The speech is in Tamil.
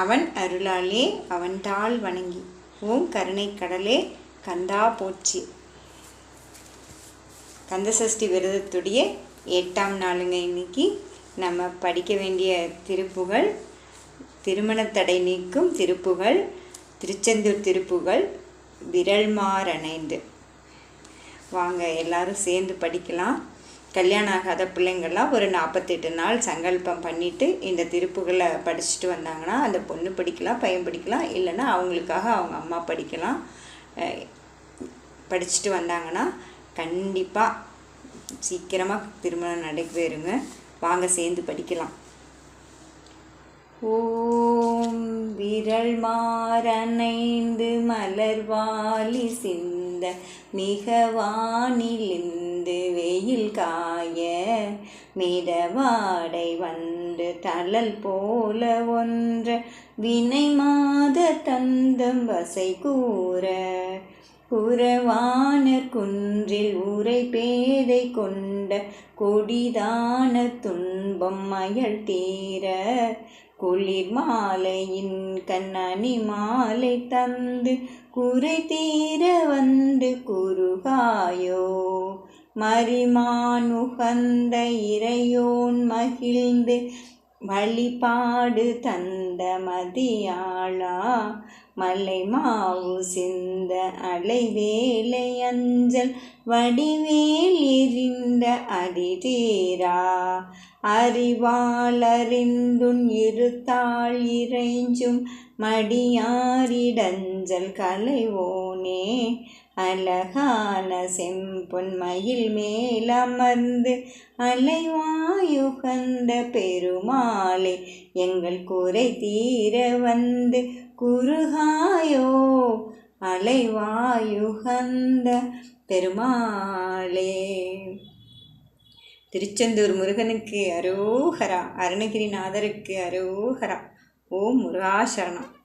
அவன் அருளாலே அவன்தாள் வணங்கி ஓம் கருணை கடலே கந்தா போச்சி கந்தசஷ்டி விரதத்துடைய எட்டாம் நாளுங்க இன்னைக்கு. நம்ம படிக்க வேண்டிய திருப்புகள் திருமணத்தடை நீக்கும் திருப்புகள் திருச்செந்தூர் திருப்புகள் விரல்மாறணைந்து. வாங்க எல்லாரும் சேர்ந்து படிக்கலாம். கல்யாணம் ஆகாத பிள்ளைங்கள்லாம் ஒரு நாற்பத்தெட்டு நாள் சங்கல்பம் பண்ணிவிட்டு இந்த திருப்புகளை படிச்சுட்டு வந்தாங்கன்னா அந்த பொண்ணு படிக்கலாம் பையன் படிக்கலாம் இல்லைன்னா அவங்களுக்காக அவங்க அம்மா படிக்கலாம் படிச்சுட்டு வந்தாங்கன்னா கண்டிப்பாக சீக்கிரமாக திருமணம் நடைபெறுங்க வாங்க சேர்ந்து படிக்கலாம். ஓம் விரல் மாறனைந்து மலர்வாலி சிந்த மிக வானிலிந்து வெயில் கா மிதவாடை வந்து தளல் போல ஒன்ற. வினை மாத தந்தம் வசை கூற. குறவான குன்றில் உரை பேதை கொண்ட கொடிதான துன்பம் மயல் தீர. குளிர் மாலையின் கண்ணனி மாலை தந்து குறை தீர வந்து குறுகாயோ. மரிமானுகந்த இறையோன் மகிழ்ந்து வழிபாடு தந்த மதியாளா? மலை மாவு சிந்த அலைவேலை அஞ்சல் வடிவேல் எறிந்த அடிதீரா அறிவாளறிந்துன் இருத்தாள் இறைஞ்சும் மடியாரிடஞ்சல் கலைவோனே? அழகான செம்பொன்மையில் மேலமர்ந்து அலைவாயுகந்த பெருமாளே எங்கள் குறை தீர வந்து குறுகாயோ அலைவாயுகந்த பெருமாளே. திருச்செந்தூர் முருகனுக்கு அரோகரா அருணகிரிநாதருக்கு அரோகரா ஓம் முருகாசரணம்.